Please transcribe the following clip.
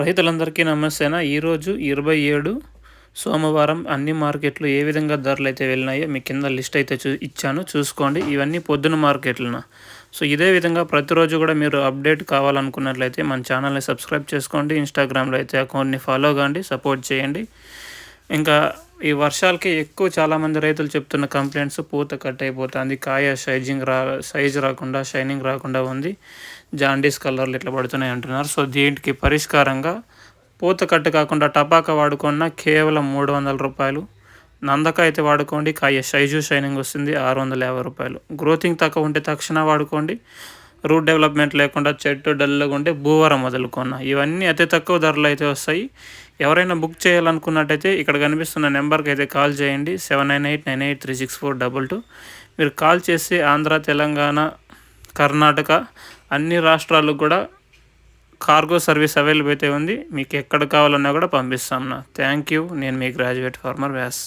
రైతులందరికీ నమస్తేనా. ఈరోజు ఇరవై ఏడు సోమవారం అన్ని మార్కెట్లు ఏ విధంగా ధరలు అయితే వెళ్ళినాయో మీ కింద లిస్ట్ అయితే చూ ఇచ్చాను. చూసుకోండి. ఇవన్నీ పొద్దున మార్కెట్లన. సో ఇదే విధంగా ప్రతిరోజు కూడా మీరు అప్డేట్ కావాలనుకున్నట్లయితే మన ఛానల్ని సబ్స్క్రైబ్ చేసుకోండి. ఇన్స్టాగ్రామ్లో అయితే అకౌంట్ని ఫాలో కాండి సపోర్ట్ చేయండి. ఇంకా ఈ వర్షాలకి ఎక్కువ చాలామంది రైతులు చెప్తున్న కంప్లైంట్స్ పూత కట్ అయిపోతుంది కాయ సైజింగ్ రా సైజు రాకుండా షైనింగ్ రాకుండా ఉంది. జాండీస్ కలర్లు ఇట్లా పడుతున్నాయి అంటున్నారు. సో దీనికి పరిష్కారంగా పూత కట్టు కాకుండా టపాకా వాడుకున్న కేవలం మూడు వందల రూపాయలు. నందక అయితే వాడుకోండి కాయ సైజు షైనింగ్ వస్తుంది ఆరు వందల యాభై రూపాయలు. గ్రోతింగ్ తక్కువ ఉంటే తక్షణ వాడుకోండి. రూట్ డెవలప్మెంట్ లేకుండా చెట్టు డల్గా ఉంటే భూవరం వదులుకున్న ఇవన్నీ అతి తక్కువ ధరలు అయితే వస్తాయి. ఎవరైనా బుక్ చేయాలనుకున్నట్టయితే ఇక్కడ కనిపిస్తున్న నెంబర్కి అయితే కాల్ చేయండి. Seven nine eight nine eight three six four double two. మీరు కాల్ చేసి ఆంధ్ర తెలంగాణ కర్ణాటక అన్ని రాష్ట్రాలకు కూడా కార్గో సర్వీస్ అవైలబుల్ అయితే ఉంది. మీకు ఎక్కడ కావాలన్నా కూడా పంపిస్తాం నా థ్యాంక్ యూ. నేను మీ గ్రాడ్యుయేట్ ఫార్మర్ వ్యాస్.